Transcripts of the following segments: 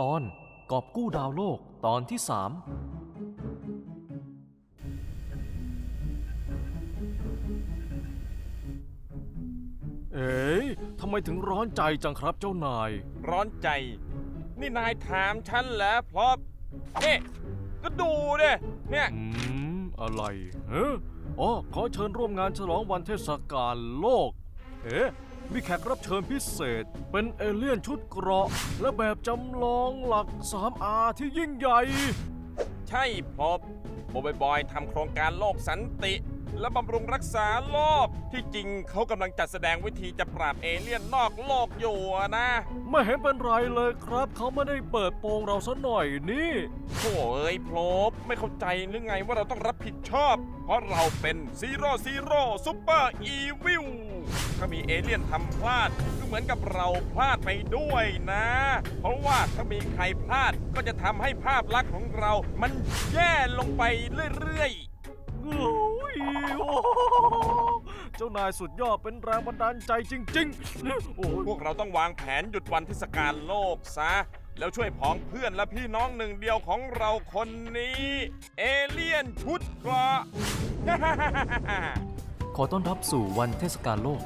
ตอนกอบกู้ดาวโลกตอนที่สามเอ๋ยทำไมถึงร้อนใจจังครับเจ้านาย ร้อนใจ นี่นายถามฉันเหรอพลอบนี่ก็ดูดิเนี่ยอืม อะไรเฮ้ออ๋อขอเชิญร่วมงานฉลองวันเทศกาลโลก เอ๊ะ มีแขกรับเชิญพิเศษ เป็นเอเลี่ยนชุดเกราะ และแบบจำลองหลัก 3R ที่ยิ่งใหญ่ ใช่พบโบบอยบอยทำโครงการโลกสันติ และบำรุงรักษาโลก ที่จริงเขากำลังจัดแสดงวิธีจะปราบเอเลี่ยนนอกโลกอยู่อะนะ ไม่เห็นเป็นไรเลยครับ เขาไม่ได้เปิดโปงเราซะหน่อยนี่ โถ่เอ้ยพลบไม่เข้าใจหรือไงว่าเราต้องรับผิดชอบ เพราะเราเป็นซีโร่ซีโร่ซูเปอร์อีวิลถ้ามีเอเลี่ยนทำพลาดก็เหมือนกับเราพลาดไปด้วยนะ เพราะว่าถ้ามีใครพลาดก็จะทำให้ภาพลักษณ์ของเรา มันแย่ลงไปเรื่อยๆโอ้ ยโอ้เจ้านายสุดยอดเป็นแรงบันดาลใจจริง ๆ โอ้ยพวกเราต้องวางแผนหยุดวันเทศกาลโลกซะ แล้วช่วยพ้องเพื่อนและพี่น้องหนึ่งเดียวของเราคนนี้ เอเลี่ยนชุดเกราะ ขอต้อนรับสู่วันเทศกาลโลก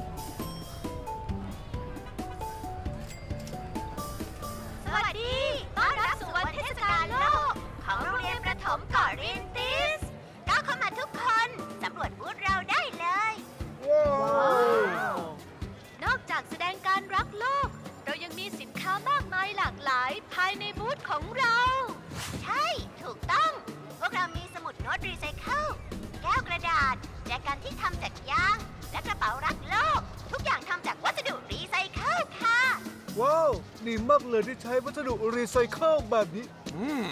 ดีมากเลยที่ใช้วัสดุรีไซเคิลแบบนี้ อืม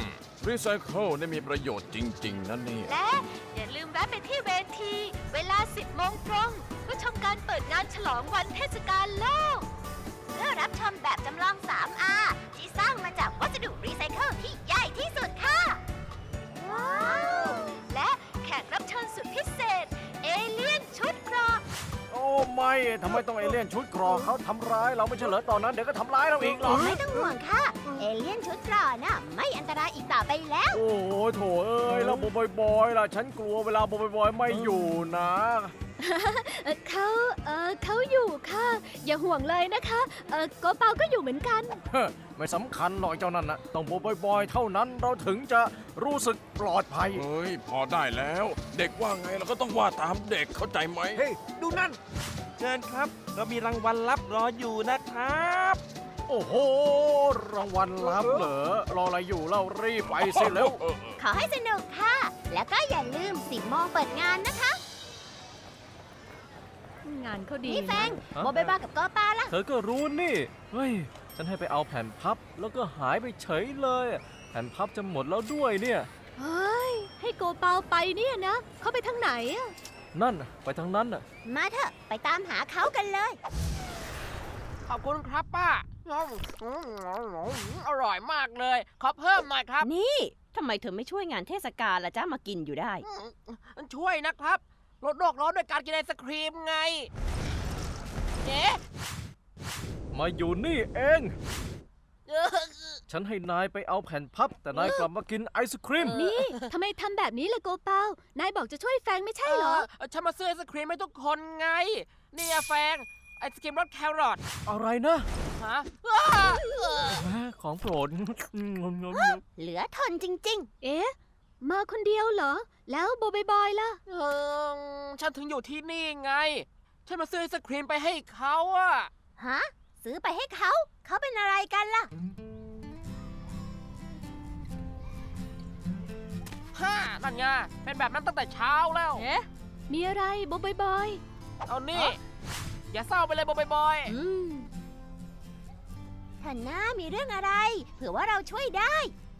รีไซเคิลได้มีประโยชน์จริง ๆนั่นนี่ย และอย่าลืมแวะไปที่เวที เวลา 10โมงตรงเพื่อชมการเปิดงานฉลองวันเทศกาลโลก ทำไมต้องเอเลี่ยนชุดเกรอเขาทำร้ายเราไม่ใช่เหรอตอนนั้นเดี๋ยวก็ทำร้ายเราอีกหรอกไม่ต้องห่วงค่ะ เอเลี่ยนชุดเกราะน่ะไม่อันตรายอีกต่อไปแล้ว โอ้โหโถเอ้ยแล้วโบบอยบอยล่ะฉันกลัวเวลาโบบอยบอยไม่อยู่นะเอ่อเขาเออเขาอยู่ค่ะ อย่าห่วงเลยนะคะเออโกเปาก็อยู่เหมือนกันเฮ้อไม่สำคัญหรอกเจ้านั่นนะต้องโบบอยบอยเท่านั้นเราถึงจะรู้สึกปลอดภัยเฮ้ยพอได้แล้ว เด็กว่าไงเราก็ต้องว่าตามเด็กเข้าใจไหมเฮ้ยดูนั่น เชิญครับ เรามีรางวัลรับรออยู่นะครับ โอ้โห รางวัลลับเหรอ รออะไรอยู่เล่ารีบไปสิเร็วเออเออขอให้สนุกค่ะ แล้วก็อย่าลืม10โมงเปิดงานนะคะ งานเขาดีนี่แฟงฮะโบเบบ้ากับโกปาล่ะ เธอก็รู้นี่ เฮ้ย ฉันให้ไปเอาแผ่นพับ แล้วก็หายไปเฉยเลย แผ่นพับจะหมดแล้วด้วยเนี่ย เฮ้ย ให้โกเปาไปเนี่ยนะ เขาไปทางไหนอะ นั่นน่ะไปทางนั้นน่ะ มาเถอะไปตามหาเขากันเลย ขอบคุณครับป้าอร่อยมากเลย ขอเพิ่มหน่อยครับนี่ทำไมเธอไม่ช่วยงานเทศกาลล่ะจ้ามากินอยู่ได้ช่วยนะครับ ลดโลกร้อนด้วยการกินไอศครีมไงเจ๊มาอยู่นี่เอง เออ ฉันให้นายไปเอาแผ่นพับ แต่นายกลับมากินไอศครีม นี่ทำไมทำแบบนี้ล่ะโกเปา นายบอกจะช่วยแฟงไม่ใช่เหรอเออฉันมาซื้อไอศครีมให้ทุกคนไง นี่อะแฟงไอศครีมรสแครอทอะไรนะฮะอ้าเออแหมของโปรดงมงมเหลือทนจริง เอ๊ะ มาคนเดียวเหรอ แล้วโบอยบอยล่ะ เออฉันถึงอยู่ที่นี่ไง ฉันมาซื้อไอศครีมไปให้เขาอะๆ ฮะ ซื้อไปให้เขา เขาเป็นอะไรกันล่ะ ฮ่านั่นไงเป็นแบบนั้นตั้งแต่เช้าแล้ว เอ๊ะมีอะไรโบอยบอย เอานี่ อย่าเศร้าไปเลยบอยบอยอืมท่านน้ามีเรื่องอะไร เผื่อว่าเราช่วยได้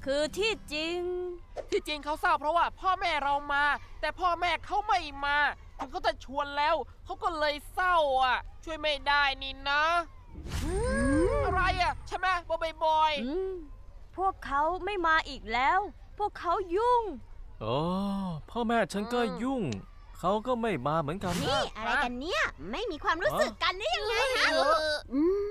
คือที่จริง ที่จริงเขาเศร้าเพราะว่าพ่อแม่เรามา แต่พ่อแม่เขาไม่มา ถึงเขาจะชวนแล้ว เขาก็เลยเศร้าอะ ช่วยไม่ได้นี่นะ อะไรอะ ใช่ไหมบอยบอยอืมพวกเขาไม่มาอีกแล้ว พวกเขายุ่ง อ๋อพ่อแม่ฉันก็ยุ่ง เขาก็ไม่มาเหมือนกันนี่อะไรกันเนี่ย ไม่มีความรู้สึกกันได้ยังไงฮะเอออืม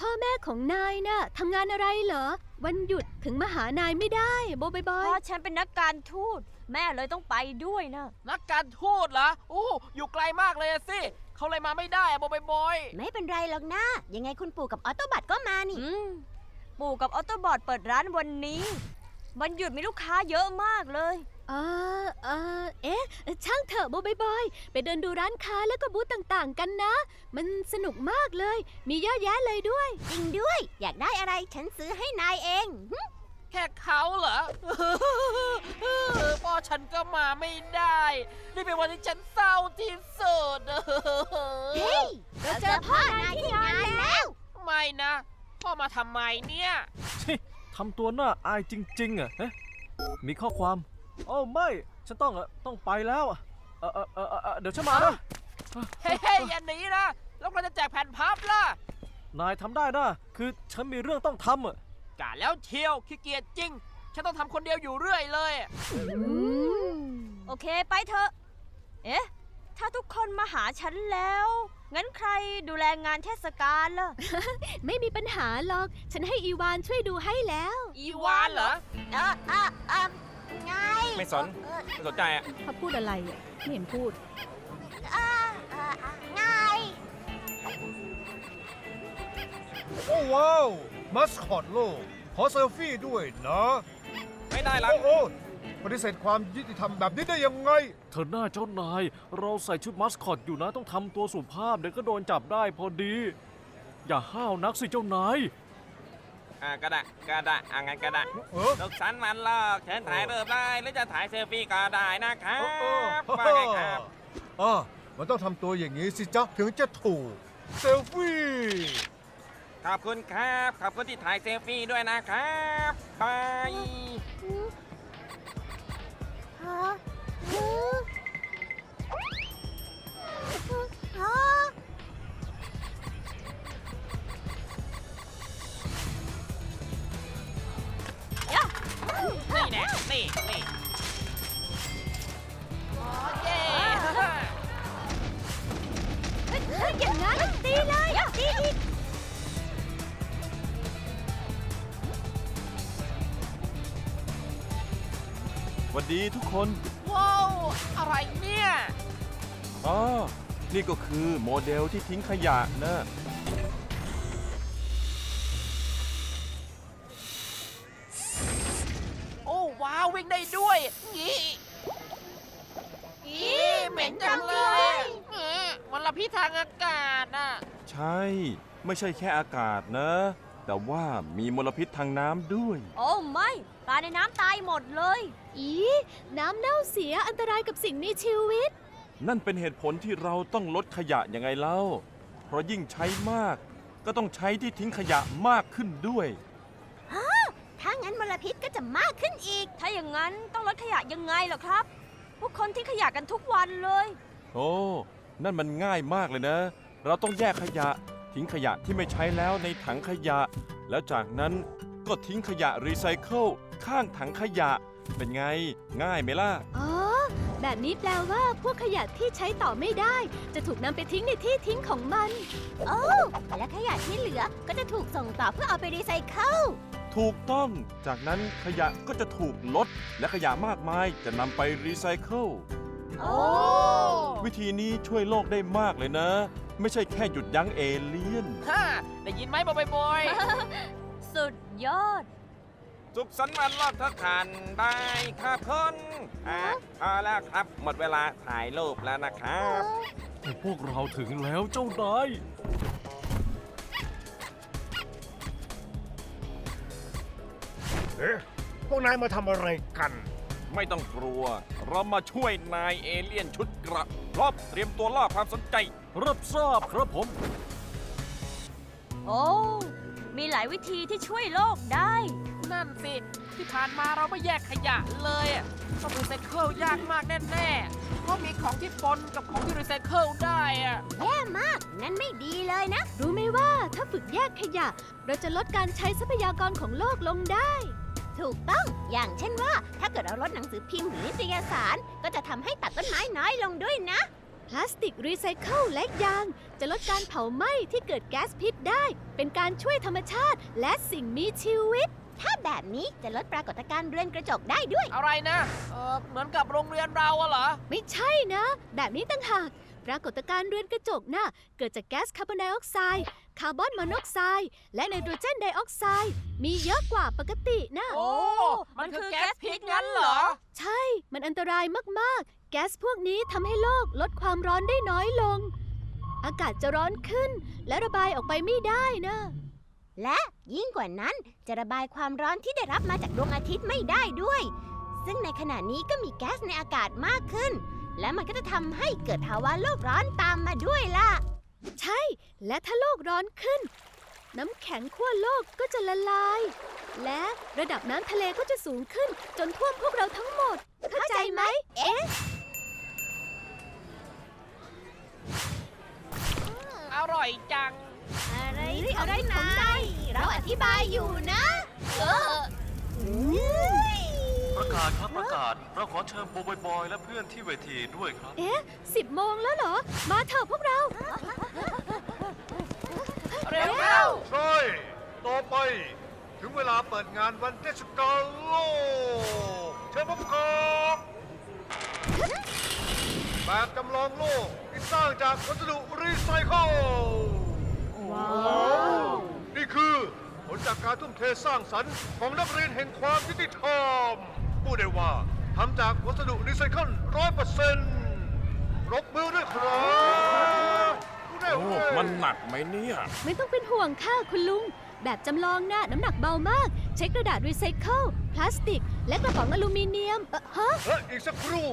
พ่อแม่ของนายน่ะทำงานอะไรเหรอ วันหยุดถึงมาหานายไม่ได้โบบอยบอพ่ยอฉันเป็นนักการทูตแม่เลยต้องไปด้วยนะ นักการทูตเหรอโอ้อยู่ไกลมากเลยอะสิ เขาเลยมาไม่ได้อะบอยบอยไม่เป็นไรหรอกนะยังไงคุณปู่กับออโตบัตก็มานี่ อืม ปู่กับออโตบอทเปิดร้านวันนี้ วันหยุดมีลูกค้าเยอะมากเลย เออเออเอ๊ะ ช่างเถอะโบบอยบอย ไปเดินดูร้านค้าแล้วก็บูธต่างๆกันนะ มันสนุกมากเลย มีเยอะแยะเลยด้วย จริงด้วย อยากได้อะไรฉันซื้อให้นายเองแค่เขาเหรอ พ่อฉันก็มาไม่ได้ นี่เป็นวันที่ฉันเศร้าที่สุดเฮ้ยเราเจอพ่อนายที่งานแล้ว ไม่นะ พ่อมาทำไมเนี่ยชิ ทำตัวหน้าอายจริงๆอะเอ๊ะมีข้อความโอ้ไม่ ฉันต้องเอ่อต้องไปแล้วอะเออเออเออเออเออเดี๋ยวฉันมานะ เฮ้ยเฮ้ยอย่าหนีนะ แล้วเราจะแจกแผ่นพับล่ะนายทำได้นะ คือฉันมีเรื่องต้องทำอะ กะแล้วเชียวขี้เกียจจริง ฉันต้องทำคนเดียวอยู่เรื่อยเลย โอเค ไปเถอะ เอ๊ะ ถ้าทุกคนมาหาฉันแล้ว งั้นใครดูแลงานเทศกาลล่ะ ไม่มีปัญหาหรอก ฉันให้อีวานช่วยดูให้แล้ว อีวานเหรอ เออเออเออไงไม่สน เออไม่สนใจอะ เขาพูดอะไรอะไม่เห็นพูด เออเออเออไง โอ้ว้าว มัสคอตโลกขอเซลฟี่ด้วยนะ ไม่ได้ละโอ้โอ้ ปฏิเสธความยุติธรรมแบบนี้ได้ยังไง เธอหน้าเจ้านาย เราใส่ชุดมัสคอตอยู่นะต้องทำตัวสุภาพเดี๋ยวก็โดนจับได้พอดี อย่าห้าวนักสิเจ้านาย อ่าก็ได้ก็ได้อ่างั้นก็ได้เออสุขสันต์วันเลิกเชิญถ่ายรูปได้หรือจะถ่ายเซลฟี่ก็ได้นะครับโอ้โอ้ว่าไงครับอ่ามันต้องทำตัวอย่างนี้สิจ๊ะ ถึงจะถูก เซลฟี่ ขอบคุณครับ ขอบคุณที่ถ่ายเซลฟี่ด้วยนะครับบายฮะฮะฮะ นี่แน่นี่นี่ วัสดีทุกคนว้าวอะไรเนี่ยอ๋อนี่ก็คือโมเดลที่ทิ้งขยะนะ โอ้ว้าววิ่งได้ด้วยงี้อีเหม็นจังเลยเออมันละพิษทางอากาศอะ ใช่ ไม่ใช่แค่อากาศนะ แต่ว่ามีมลพิษทางน้ำด้วย โอ้ไม่ปลาในน้ำตายหมดเลย อีน้ำเน่าเสียอันตรายกับสิ่งมีชีวิต นั่นเป็นเหตุผลที่เราต้องลดขยะยังไงเล่า เพราะยิ่งใช้มาก ก็ต้องใช้ที่ทิ้งขยะมากขึ้นด้วย ถ้างั้นมลพิษก็จะมากขึ้นอีก ถ้าอย่างนั้นต้องลดขยะยังไงเหรอครับ พวกคนที่ขยะกันทุกวันเลย โอ้ นั่นมันง่ายมากเลยนะ เราต้องแยกขยะ ทิ้งขยะที่ไม่ใช้แล้วในถังขยะ แล้วจากนั้นก็ทิ้งขยะรีไซเคิลข้างถังขยะ เป็นไงง่ายไหมล่ะ อ๋อ แบบนี้แปลว่าพวกขยะที่ใช้ต่อไม่ได้ จะถูกนำไปทิ้งในที่ทิ้งของมัน โอ้และขยะที่เหลือก็จะถูกส่งต่อเพื่อเอาไปรีไซเคิล ถูกต้อง จากนั้นขยะก็จะถูกลด และขยะมากมายจะนำไปรีไซเคิลโอ้ วิธีนี้ช่วยโลกได้มากเลยนะ ไม่ใช่แค่หยุดยั้งเอเลี่ยน ฮ่าได้ยินไหมบอยบอยสุดยอด สุขสันต์วันเลิกทุกท่านบายครับคุณอ่าพอแล้วครับหมดเวลาถ่ายรูปแล้วนะครับพวกเราถึงแล้วเจ้านาย เอ๊ะพวกนายมาทำอะไรกัน ไม่ต้องกลัว เรามาช่วยนายเอเลี่ยนชุดเกระพร้อมเตรียมตัวล่อความสนใจ รับทราบครับผม โอ้ มีหลายวิธีที่ช่วยโลกได้ นั่นสิ ที่ผ่านมาเราไม่แยกขยะเลยอะต้องรีไซเคิลยากมากแน่ๆ เพราะมีของที่ปนกับของที่รีไซเคิลได้อะแย่มาก งั้นไม่ดีเลยนะ รู้ไหมว่าถ้าฝึกแยกขยะ เราจะลดการใช้ทรัพยากรของโลกลงได้ ถูกต้อง อย่างเช่นว่า ถ้าเกิดเราลดหนังสือพิมพ์หรือนิตยสาร ก็จะทำให้ตัดต้นไม้น้อยลงด้วยนะ พลาสติกรีไซเคิลและยาง จะลดการเผาไหม้ที่เกิดแก๊สพิษได้ เป็นการช่วยธรรมชาติและสิ่งมีชีวิต ถ้าแบบนี้จะลดปรากฏการณ์เรือนกระจกได้ด้วย อะไรนะเออเหมือนกับโรงเรียนเราอะเหรอ ไม่ใช่นะ แบบนี้ต่างหาก ปรากฏการณ์เรือนกระจกน่ะ เกิดจากแก๊สคาร์บอนไดออกไซด์ คาร์บอนมอนอกไซด์และไนโตรเจนไดออกไซด์มีเยอะกว่าปกตินะโอ้ มันคือแก๊สพิษงั้นเหรอ ใช่ มันอันตรายมากๆ แก๊สพวกนี้ทำให้โลกลดความร้อนได้น้อยลง อากาศจะร้อนขึ้น และระบายออกไปไม่ได้นะ และยิ่งกว่านั้นจะระบายความร้อนที่ได้รับมาจากดวงอาทิตย์ไม่ได้ด้วย ซึ่งในขณะนี้ก็มีแก๊สในอากาศมากขึ้น และมันก็จะทำให้เกิดภาวะโลกร้อนตามมาด้วยล่ะ ใช่ และถ้าโลกร้อนขึ้น น้ำแข็งขั้วโลกก็จะละลาย และระดับน้ำทะเลก็จะสูงขึ้น จนท่วมพวกเราทั้งหมด เข้าใจไหม เอ๊ะ อร่อยจัง อะไรอะไรของนายเราอธิบายอยู่นะ เออ ประกาศครับประกาศ เราขอเชิญโบบอยบอย และเพื่อนที่เวทีด้วยครับ เอ๊ะสิบโมงแล้วเหรอ มาเถอะพวกเรา เร็วเข้าใช่ต่อไป ถึงเวลาเปิดงานวันเทศกาลโลกเชิญพบกับแบบจำลองโลกที่สร้างจากวัสดุรีไซเคิลนี่คือผลจากการทุ่มเทสร้างสรรค์ของนักเรียนแห่งความยุติธรรม พูดได้ว่าทำจากวัสดุรีไซเคิลร้อยเปอร์เซ็นต์ปรบมือด้วยครับพูดได้โอ้เว้ยมันหนักไหมเนี่ย ไม่ต้องเป็นห่วงค่ะคุณลุง แบบจำลองน่ะน้ำหนักเบามาก ใช้กระดาษรีไซเคิลพลาสติก และกระป๋องอลูมิเนียมเอ่อฮะ และอีกสักครู่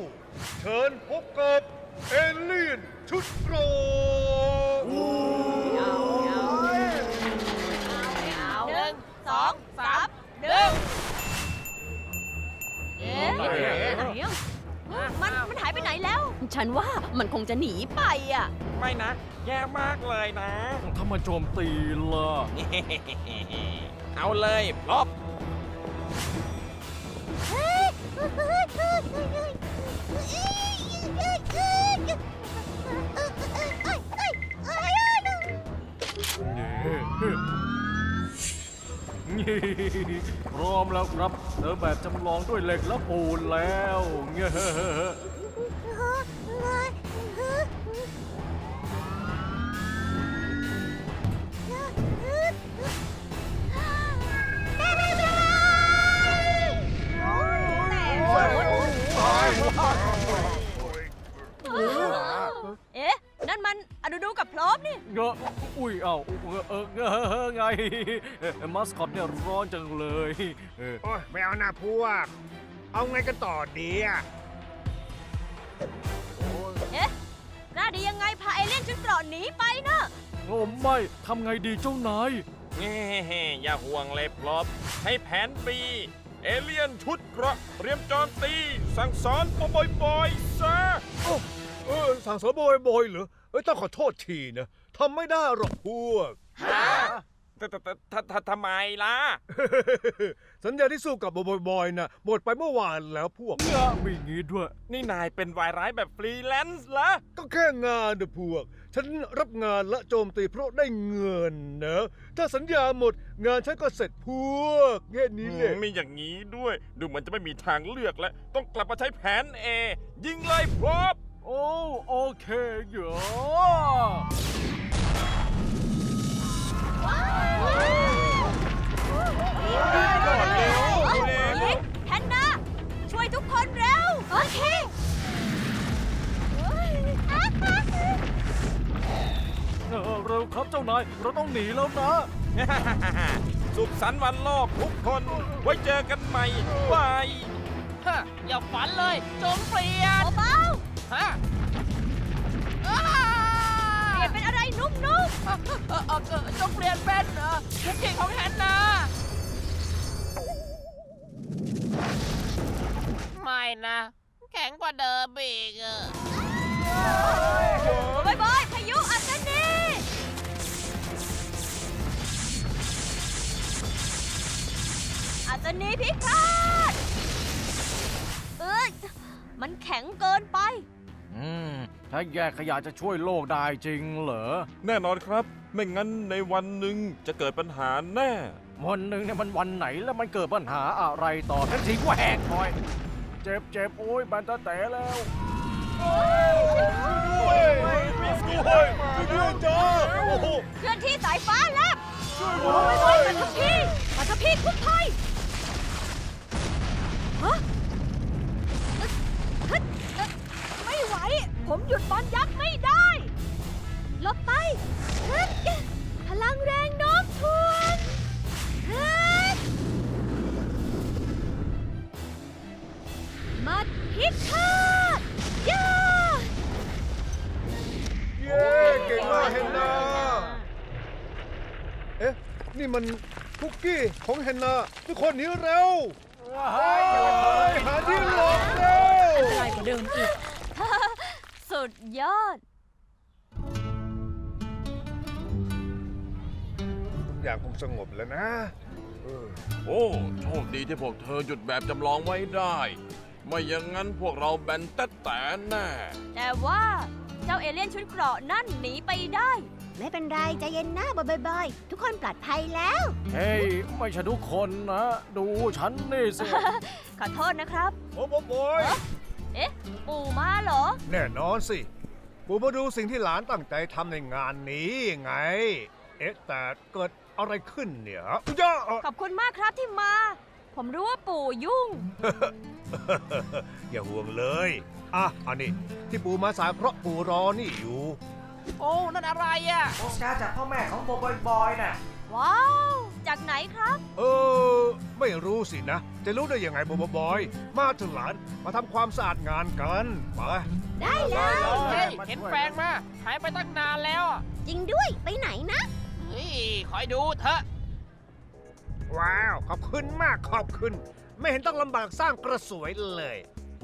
เชิญพบกับเอเลียนชุดโกรธ ไหนอะมันมันหายไปไหนแล้ว ฉันว่ามันคงจะหนีไปอะ ไม่นะ แย่มากเลยนะ ถ้ามาโจมตีล่ะ เอาเลยพร้อมนี่ พร้อมแล้วครับเดินแบบจำลองด้วยเหล็กและปูนแล้วเงี้ย เงอะอุ้ยเอ้าเออเงอะไงมาสคอตเนี่ยร้อนจังเลยเออโอ้ยไม่เอาหน้าพวก เอาไงกันต่อดีอะเอ๊ะกล้าดียังไงพาเอเลี่ยนชุดเกราะหนีไปเนะโอ้ไม่ทำไงดีเจ้านายแง่อย่าห่วงเลยพรอมใช้แผนปี เอเลี่ยนชุดเกราะเตรียมโจมตี สั่งสอนปบอยบอยซะ เออสั่งสอนบอยบอยเหรอเอ้ยต้องขอโทษทีนะ ทำไม่ได้หรอกพวก ฮะแต่แต่แต่แต่แต่ทำไมล่ะสัญญาที่สู้กับบอยบอยนะหมดไปเมื่อวานแล้วพวกเงอะมีงี้ด้วย นี่นายเป็นวายร้ายแบบฟรีแลนซ์เหรอก็แค่งานนะพวก ฉันรับงานและโจมตีเพราะได้เงินนะ ถ้าสัญญาหมดงานฉันก็เสร็จพวกแค่นี้แหละ มีอย่างนี้ด้วย ดูเหมือนจะไม่มีทางเลือกแล้ว ต้องกลับมาใช้แผน A ยิงเลยพร้อมโอ้โอเคเยอ เคเออเร็วครับเจ้านาย เราต้องหนีแล้วนะ สุขสันต์วันโลกทุกคน ไว้เจอกันใหม่บายฮะอย่าฝันเลยจงเปลี่ยนเบาฮะอ้า ๆเปลี่ยนเป็นอะไรนุ่มเออเออเออเออจงเปลี่ยนเป็นเออคุกกี้ของแฮนนาไม่นะ แข็งกว่าเดิมอีกอะๆบอยบอยพายุอัศนีอัศนีพิฆาตเอ้ยมันแข็งเกินไป อืม ถ้าแยกขยะจะช่วยโลกได้จริงเหรอ แน่นอนครับ ไม่งั้นในวันหนึ่งจะเกิดปัญหาแน่ วันหนึ่งเนี่ยมันวันไหนแล้วมันเกิดปัญหาอะไรต่อทันทีก็แหกคอย เจ็บเจ็บโอ้ยบันตะแต่แล้วเคลื่อนที่สายฟ้าแลบโอ้ยโอ้ยปัทภีปัทภีคุกภัยฮะฮึดไม่ไหว ผมหยุดบอลยักษ์ไม่ได้ลบไปฮึดพลังแรงโน้ พิฆาตย่าเย้เก่งมากเฮนนาเอ๊ะนี่มันคุกกี้ของเฮนนาทุกคนหนีเร็วหาที่หลบเร็วสุดยอด ทุกอย่างคงสงบแล้วนะเออโอ้ โชคดีที่พวกเธอหยุดแบบจำลองไว้ได้ ไม่อย่างนั้นพวกเราแบนแต่แต่แน่ แต่ว่าเจ้าเอเลี่ยนชุดเกราะนั่นหนีไปได้ ไม่เป็นไรใจเย็นหน้าบอยๆทุกคนปลอดภัยแล้ว เฮ้ย ไม่ใช่ทุกคนนะ ดูฉันนี่สิ ขอโทษนะครับ โอ้โบอยเอ๊ะ ปู่มาเหรอ แน่นอนสิ ปู่มาดูสิ่งที่หลานตั้งใจทำในงานนี้ไง เอ๊ะ แต่เกิดอะไรขึ้นเนี่ยย่าขอบคุณมากครับที่มา ผมรู้ว่าปู่ยุ่ง อย่าห่วงเลย อะอันนี้ที่ปู่มาสายเพราะปู่รอนี่อยู่ โอ้ นั่นอะไรอะโปสการ์ดจากพ่อแม่ของโบบอยบอยน่ะ ว้าว จากไหนครับ เออ ไม่รู้สินะ จะรู้ได้ยังไงบอบอย มาเถึงหลานมาทำความสะอาดงานกันไปได้แล้วเฮ้ย เห็นแฟนมา หายไปตั้งนานแล้วอะจริงด้วยไปไหนนะ เฮ้ย คอยดูเถอะ ว้าว ขอบคุณมากขอบคุณ ไม่เห็นต้องลำบากสร้างกระสวยเลย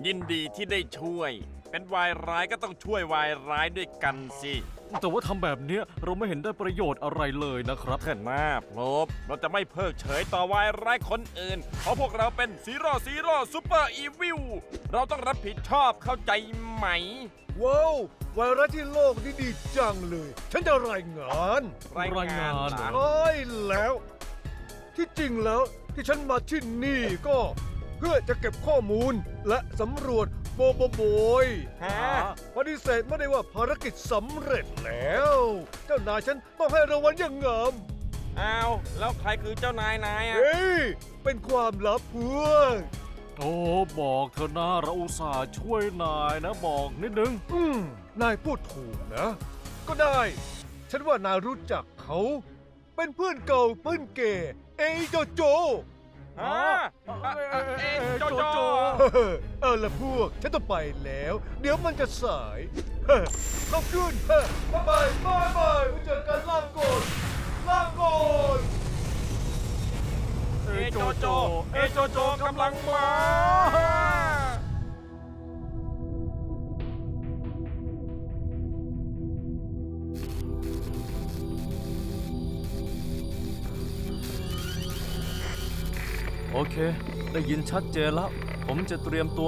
ยินดีที่ได้ช่วย เป็นวายร้ายก็ต้องช่วยวายร้ายด้วยกันสิ แต่ว่าทำแบบเนี้ยเราไม่เห็นได้ประโยชน์อะไรเลยนะครับเถิดหน้าพลบเราจะไม่เพิกเฉยต่อวายร้ายคนอื่น เพราะพวกเราเป็นซีโร่ซีโร่ซูเปอร์อีวิลเราต้องรับผิดชอบเข้าใจไหม ว้าวไวรัสที่โลกนี่ดีจังเลย ฉันจะรายงาน รายงานรายงานใช่แล้ว ที่จริงแล้วที่ฉันมาที่นี่ก็ เพื่อจะเก็บข้อมูลและสำรวจโบโบโบยฮะ ปฏิเสธไม่ได้ว่าภารกิจสำเร็จแล้ว เจ้านายฉันต้องให้รางวัลอย่างงามอ้าวแล้วใครคือเจ้านายนายอะ เฮ้ยเป็นความลับพวกโอ้บอกเธอะนะเราอุตส่าห์ช่วยนายนะบอกนิดนึง อืมนายพูดถูกนะ ก็ได้ ฉันว่านายรู้จักเขา เป็นเพื่อนเก่าเพื่อนเก่เอโจโจฮะอะอะเอ๊ะโจโจเฮ้อเอาละพวก ฉันต้องไปแล้ว เดี๋ยวมันจะสายเฮ้อขอบคุณเฮ้อบายบายบายไว้เจอกันลาก่อนลาก่อนเอโจโจ เอโจโจกำลังมา โอเค ได้ยินชัดเจนแล้ว ผมจะเตรียมตัว